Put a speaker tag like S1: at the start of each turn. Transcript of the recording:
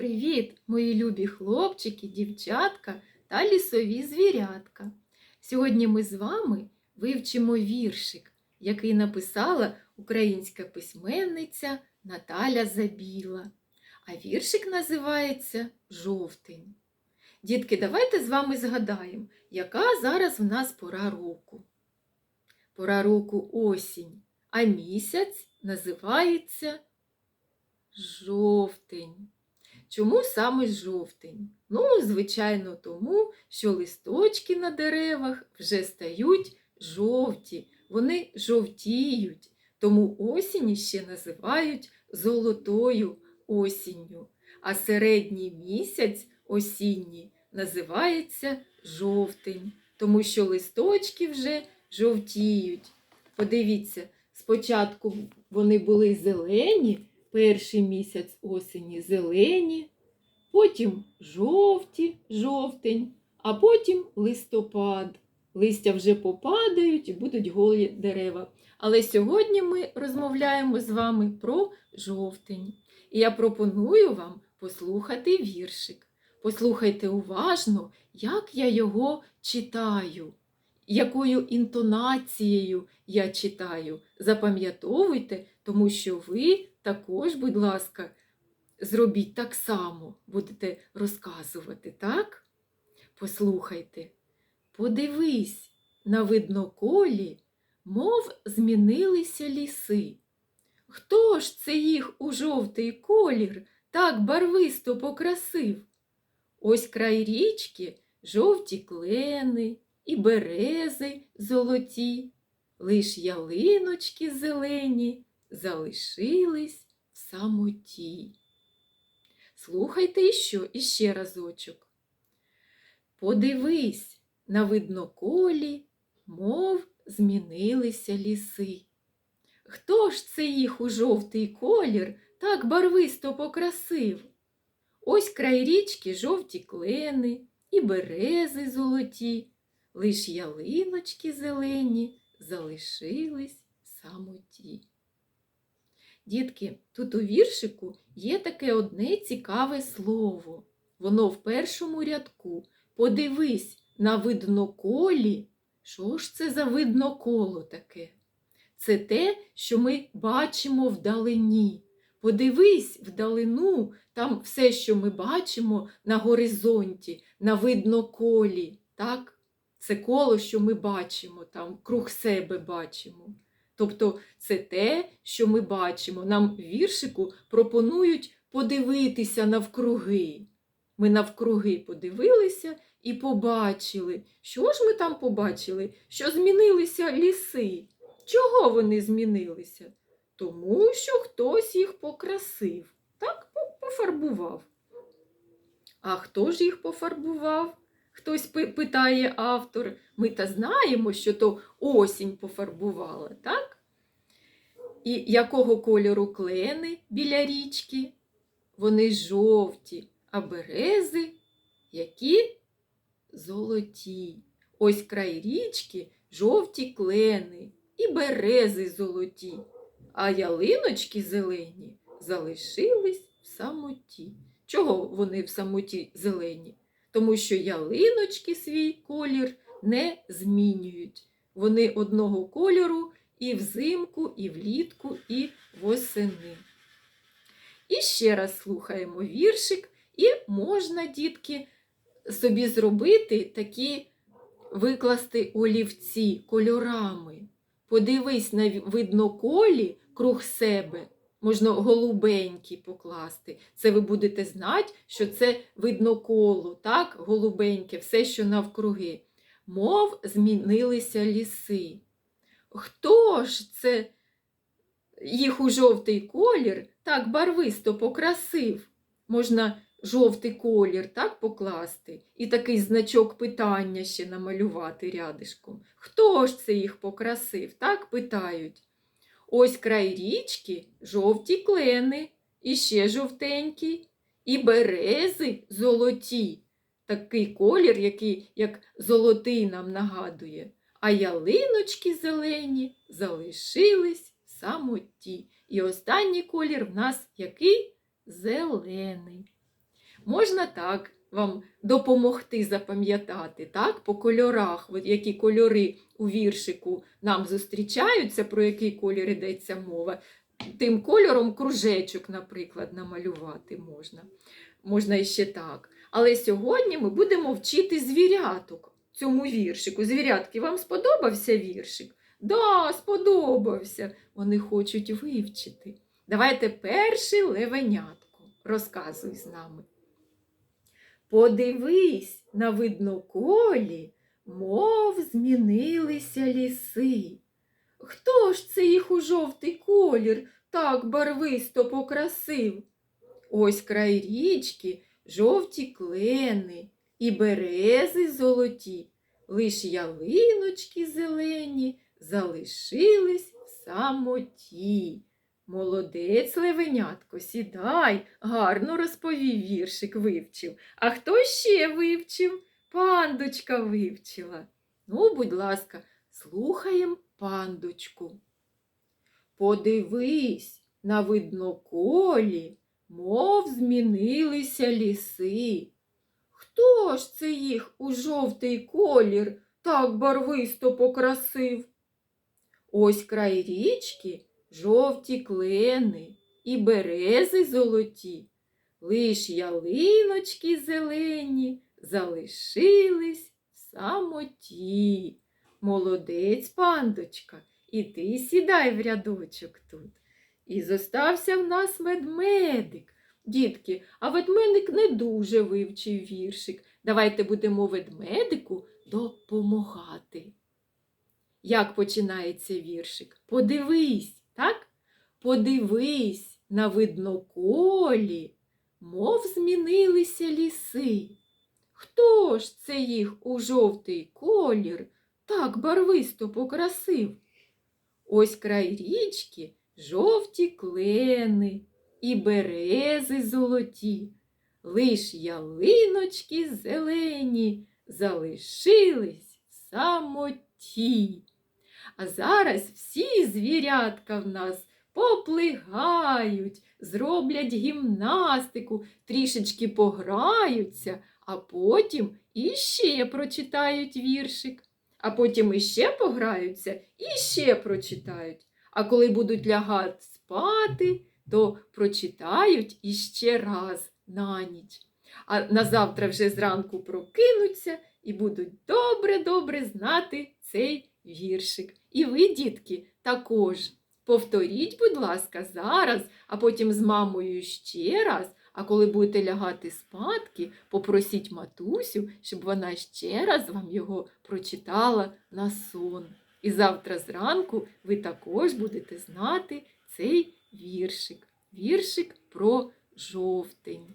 S1: Привіт, мої любі хлопчики, дівчатка та лісові звірятка. Сьогодні ми з вами вивчимо віршик, який написала українська письменниця Наталя Забіла. А віршик називається Жовтень. Дітки, давайте з вами згадаємо, яка зараз в нас пора року. Пора року осінь, а місяць називається жовтень. Чому саме жовтень? Ну, звичайно, тому, що листочки на деревах вже стають жовті, вони жовтіють, тому осінь ще називають золотою осінню, а середній місяць осінній називається жовтень, тому що листочки вже жовтіють. Подивіться, спочатку вони були зелені, перший місяць осені зелені, потім жовті, жовтень, а потім листопад. Листя вже попадають і будуть голі дерева. Але сьогодні ми розмовляємо з вами про жовтень. І я пропоную вам послухати віршик. Послухайте уважно, як я його читаю, якою інтонацією я читаю. Запам'ятовуйте, тому що ви також, будь ласка, зробіть так само, будете розказувати, так? Послухайте. Подивись, на видноколі, мов змінилися ліси. Хто ж це їх у жовтий колір так барвисто покрасив? Ось край річки жовті клени і берези золоті, лиш ялиночки зелені залишились в самоті. Слухайте іще, іще разочок. Подивись, на видноколі, мов змінилися ліси. Хто ж це їх у жовтий колір так барвисто покрасив? Ось край річки жовті клени і берези золоті, лиш ялиночки зелені залишились в самоті. Дітки, тут у віршику є таке одне цікаве слово. Воно в першому рядку. Подивись на видноколі. Що ж це за видноколо таке? Це те, що ми бачимо вдалині. Подивись вдалину, там все, що ми бачимо на горизонті, на видноколі. Так? Це коло, що ми бачимо, там круг себе бачимо. Тобто це те, що ми бачимо. Нам віршику пропонують подивитися навкруги. Ми навкруги подивилися і побачили. Що ж ми там побачили? Що змінилися ліси. Чого вони змінилися? Тому що хтось їх покрасив, так пофарбував. А хто ж їх пофарбував? Хтось питає автор. Ми та знаємо, що то осінь пофарбувала, так? І якого кольору клени біля річки? Вони жовті, а берези які золоті. Ось край річки жовті клени і берези золоті, а ялиночки зелені залишились в самоті. Чого вони в самоті зелені? Тому що ялиночки свій колір не змінюють. Вони одного кольору і взимку, і влітку, і восени. І ще раз слухаємо віршик, і можна, дітки, собі зробити такі викласти олівці кольорами. Подивись на видноколі круг себе. Можна голубенький покласти. Це ви будете знати, що це видноколо, так, голубеньке, все, що навкруги. Мов змінилися ліси. Хто ж це їх у жовтий колір так барвисто покрасив? Можна жовтий колір так покласти і такий значок питання ще намалювати рядишком. Хто ж це їх покрасив? Так питають. Ось край річки жовті клени, і ще жовтенькі, і берези золоті. Такий колір, який як золотий нам нагадує. А ялиночки зелені залишились самоті. І останній колір в нас який зелений. Можна так вам допомогти запам'ятати, так, по кольорах, от які кольори у віршику нам зустрічаються, про який колір йдеться мова. Тим кольором кружечок, наприклад, намалювати можна. Можна іще так. Але сьогодні ми будемо вчити звіряток цьому віршику. Звірятки, вам сподобався віршик? Да, сподобався. Вони хочуть вивчити. Давайте перше левенятко. Розказуй з нами. Подивись на видноколі, мов змінилися ліси. Хто ж це їх у жовтий колір так барвисто покрасив? Ось край річки жовті клени і берези золоті, лиш ялиночки зелені залишились в самоті. Молодець, левенятко, сідай, гарно розповів віршик вивчив. А хто ще вивчив? Пандочка вивчила. Ну, будь ласка, слухаємо пандочку. Подивись на видноколі, мов змінилися ліси. Хто ж це їх у жовтий колір так барвисто покрасив? Ось край річки жовті клени і берези золоті, лиш ялиночки зелені залишились в самоті. Молодець, пандочка, і ти сідай в рядочок тут. І зостався в нас ведмедик. Дітки, а ведмедик не дуже вивчив віршик. Давайте будемо ведмедику допомагати. Як починається віршик? Подивись, так? Подивись на видноколі, мов змінилися ліси. Хто ж це їх у жовтий колір так барвисто покрасив? Ось край річки жовті клени і берези золоті, лиш ялиночки зелені залишились в самоті. А зараз всі звірятка в нас поплигають, зроблять гімнастику, трішечки пограються, а потім іще прочитають віршик, а потім іще пограються і ще прочитають. А коли будуть лягати спати, то прочитають іще раз на ніч. А на завтра вже зранку прокинуться і будуть добре-добре знати цей віршик. І ви, дітки, також повторіть, будь ласка, зараз, а потім з мамою ще раз. А коли будете лягати спадки, попросіть матусю, щоб вона ще раз вам його прочитала на сон. І завтра зранку ви також будете знати цей віршик. Віршик про жовтень.